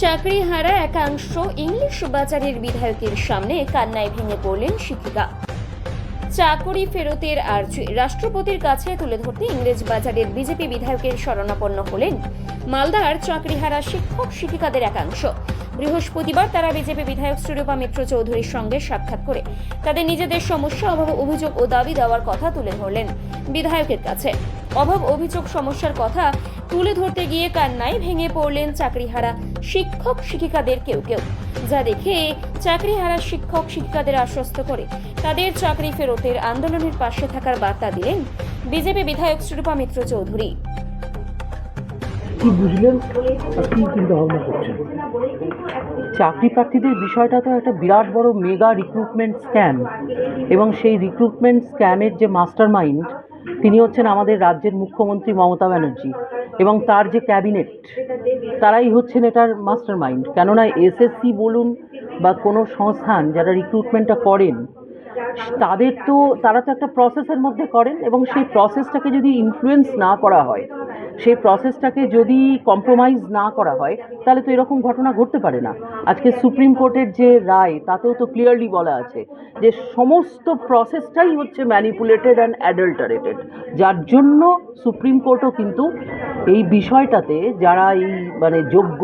চাকরি হারা একাংশ ইংলিশ বাজারের বিধায়কের সামনে কান্নায় ভেঙে পড়লেন শিক্ষিকা। চাকরি ফেরতের আর্জি রাষ্ট্রপতির কাছে তুলে ধরতে ইংরেজ বাজারের বিজেপি বিধায়কের শরণাপন্ন হলেন মালদার চাকরিহারা শিক্ষক শিক্ষিকাদের একাংশ। বৃহস্পতিবার তারা বিজেপি বিধায়ক শ্রীরূপা মিত্র চৌধুরীর সঙ্গে সাক্ষাৎ করে তাদের নিজেদের সমস্যা, অভাব, অভিযোগ ও দাবি দেওয়ার কথা তুলে ধরলেন বিধায়কের কাছে। অভাব, অভিযোগ, সমস্যার কথা তুলে ধরতে গিয়ে কান্নায় ভেঙে পড়লেন চাকরিহারা শিক্ষক শিক্ষিকাদের কেউ কেউ। যা দেখে চাকরি হারা শিক্ষক শিক্ষিকাদের আশ্বস্ত করে। তাদের চাকরি ফেরতের আন্দোলনের পাশে থাকার বার্তা দিলেন বিজেপি বিধায়ক শ্রীরূপা মিত্র চৌধুরী। চাকরি প্রার্থীদের বিষয়টা তো একটা বিরাট বড় মেগা রিক্রুটমেন্ট স্ক্যাম এবং সেই রিক্রুটমেন্ট স্ক্যামের যে মাস্টার মাইন্ড তিনি হচ্ছেন আমাদের রাজ্যের মুখ্যমন্ত্রী মমতা ব্যানার্জি। এবং তার যে ক্যাবিনেট, তারাই হচ্ছেন এটার মাস্টার মাইন্ড কেননা এসএসসি বলুন বা কোনো সংস্থান যারা রিক্রুটমেন্টটা করেন, তাদের তো তারা তো একটা প্রসেসের মধ্যে করেন এবং সেই প্রসেসটাকে যদি ইনফ্লুয়েন্স না করা হয় সেই প্রসেসটাকে যদি কম্প্রোমাইজ না করা হয়, তাহলে তো এরকম ঘটনা ঘটতে পারে না। আজকে সুপ্রিম কোর্টের যে রায়, তাতেও তো ক্লিয়ারলি বলা আছে যে সমস্ত প্রসেসটাই হচ্ছে ম্যানিপুলেটেড অ্যান্ড অ্যাডাল্টারেটেড যার জন্য সুপ্রিম কোর্টও কিন্তু এই বিষয়টাতে যারা এই মানে যোগ্য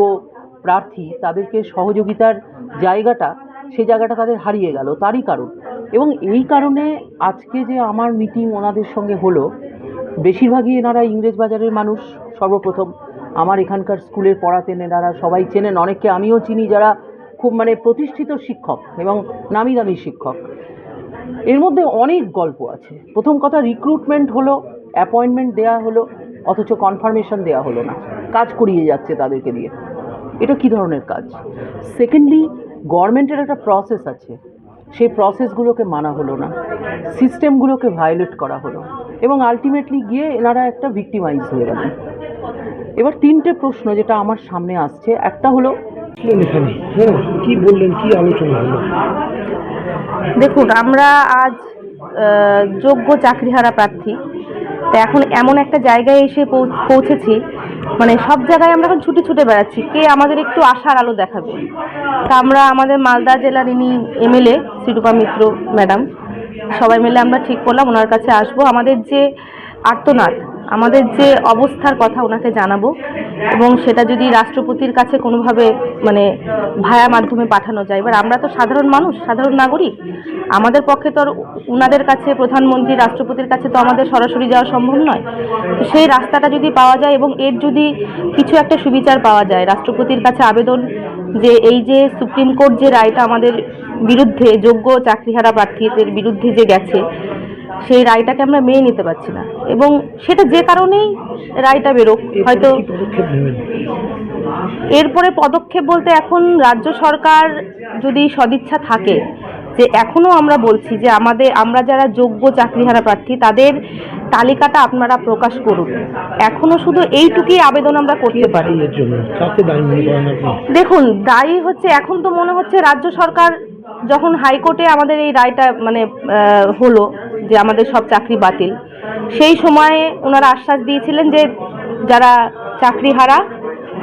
প্রার্থী, তাদেরকে সহযোগিতার জায়গাটা সেই জায়গাটা তাদের হারিয়ে গেল, তারই কারণ। এবং এই কারণে আজকে যে আমার মিটিং ওনাদের সঙ্গে হলো বেশিরভাগই এনারা ইংরেজ বাজারের মানুষ, সর্বপ্রথম। আমার এখানকার স্কুলের পড়াতেন এনারা, সবাই চেনেন। অনেককে আমিও চিনি যারা খুব মানে প্রতিষ্ঠিত শিক্ষক এবং নামি দামি শিক্ষক। এর মধ্যে অনেক গল্প আছে। প্রথম কথা রিক্রুটমেন্ট হলো অ্যাপয়েন্টমেন্ট দেওয়া হলো, অথচ কনফার্মেশন দেওয়া হলো না। কাজ করিয়ে যাচ্ছে তাদেরকে দিয়ে। এটা কী ধরনের কাজ? সেকেন্ডলি গভর্নমেন্টের একটা প্রসেস আছে। সেই প্রসেসগুলোকে মানা হলো না। সিস্টেমগুলোকে ভায়োলেট করা হলো। এবং আলটিমেটলি গিয়ে এনারা একটা ভিক্টিমাইজ হয়ে গেলেন। এবার তিনটে প্রশ্ন যেটা আমার সামনে আসছে একটা হলো কি বললেন কি আলোচনা হলো? দেখুন আমরা আজ যোগ্য চাকরিহারা প্রার্থী। তো এখন এমন একটা জায়গায় এসে পৌঁছেছি মানে সব জায়গায় আমরা এখন ছুটে ছুটে বেড়াচ্ছি। কে আমাদের একটু আশার আলো দেখাবে। তা আমরা আমাদের মালদা জেলার ইনি এমএলএ, শ্রীরূপা মিত্র ম্যাডাম, সবাই মিলে আমরা ঠিক করলাম, ওনার কাছে আসব। আমাদের যে আর্তনাদ, আমাদের যে অবস্থার কথা ওনাকে জানাব এবং সেটা যদি রাষ্ট্রপতির কাছে কোনোভাবে মানে ভায়া মাধ্যমে পাঠানো যায়। এবার আমরা তো সাধারণ মানুষ, সাধারণ নাগরিক। আমাদের পক্ষে তো ওনাদের কাছে, প্রধানমন্ত্রী, রাষ্ট্রপতির কাছে তো আমাদের সরাসরি যাওয়া সম্ভব নয়। তো সেই রাস্তাটা যদি পাওয়া যায় এবং এর যদি কিছু একটা সুবিচার পাওয়া যায়, রাষ্ট্রপতির কাছে আবেদন যে এই যে সুপ্রিম কোর্ট যে রায়টা আমাদের বিরুদ্ধে, যোগ্য চাকরিহারা প্রার্থীদের বিরুদ্ধে যে গেছে সেই রায়টাকে আমরা মেনে নিতে পারছি না। এবং সেটা যে কারণেই রায়টা বেরোক হয়তো এরপরে পদক্ষেপ বলতে এখন রাজ্য সরকার যদি সদিচ্ছা থাকে যে এখনও আমরা বলছি যে আমাদের আমরা যারা যোগ্য চাকরিহারা প্রার্থী তাদের তালিকাটা আপনারা প্রকাশ করুন। এখনও শুধু এইটুকুই আবেদন আমরা করতে পারি। দেখুন দায়ী হচ্ছে এখন তো মনে হচ্ছে রাজ্য সরকার যখন হাইকোর্টে আমাদের এই রায়টা মানে হলো যে আমাদের সব চাকরি বাতিল। সেই সময়ে ওনারা আশ্বাস দিয়েছিলেন যে যারা চাকরি হারা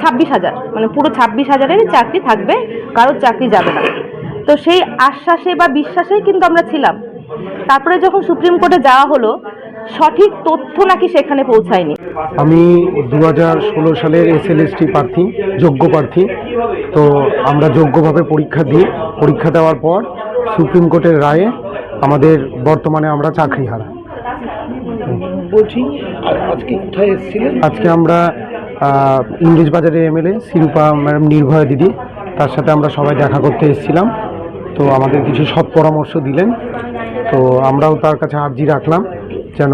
ছাব্বিশ হাজার মানে পুরো ছাব্বিশ হাজারের চাকরি থাকবে, কারোর চাকরি যাবে না। তো সেই আশ্বাসে বা বিশ্বাসেই কিন্তু আমরা ছিলাম। তারপরে যখন সুপ্রিম কোর্টে যাওয়া হলো, সঠিক তথ্য নাকি সেখানে পৌঁছায়নি। আমি দু হাজার ষোলো সালের এস এসএলএসটি প্রার্থী, যোগ্য প্রার্থী। তো আমরা যোগ্যভাবে পরীক্ষা দিই পরীক্ষা দেওয়ার পর সুপ্রিম কোর্টের রায়ে আমাদের বর্তমানে আমরা চাকরি হারা বলছি আজকে কোথায় এসেছিলেন? আজকে আমরা ইংরেজ বাজারের এমএলএ শিরূপা ম্যাডাম নির্ভয়া দিদি তার সাথে আমরা সবাই দেখা করতে এসেছিলাম। তো আমাদের কিছু সৎ পরামর্শ দিলেন। তো আমরাও তার কাছে আর্জি রাখলাম যেন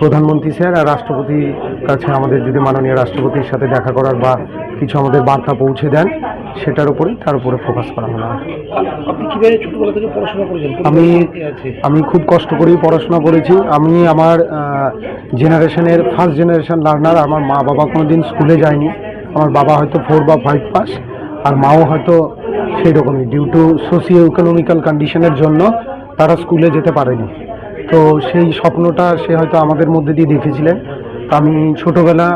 প্রধানমন্ত্রী স্যার আর রাষ্ট্রপতির কাছে আমাদের যদি মাননীয় রাষ্ট্রপতির সাথে দেখা করার বা কিছু আমাদের বার্তা পৌঁছে দেন। সেটার উপরে তার উপরে ফোকাস করা হলো আপনি কীভাবে ছোটবেলা থেকে পড়াশোনা করেছেন? আমি আমি খুব কষ্ট করেই পড়াশোনা করেছি। আমি আমার জেনারেশনের ফার্স্ট জেনারেশন লার্নার আমার মা বাবা কোনো দিন স্কুলে যায়নি। আমার বাবা হয়তো ফোর বা ফাইভ পাস আর মাও হয়তো সেই রকমই ডিউ টু সোশিও ইকোনমিক্যাল কন্ডিশনের জন্য তারা স্কুলে যেতে পারেনি। তো সেই স্বপ্নটা সে হয়তো আমাদের মধ্যে দিয়ে দেখেছিলেন। আমি ছোটোবেলা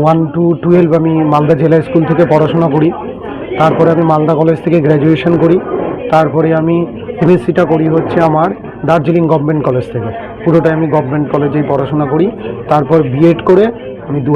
ওয়ান টু টুয়েলভ আমি মালদা জেলা স্কুল থেকে পড়াশোনা করি। তারপরে আমি মালদা কলেজ থেকে গ্র্যাজুয়েশন করি। তারপরে আমি এমএসসিটা করি হচ্ছে আমার দার্জিলিং গভর্নমেন্ট কলেজ থেকে। পুরোটাই আমি গভর্নমেন্ট কলেজেই পড়াশোনা করি। তারপর বিএড করে আমি দু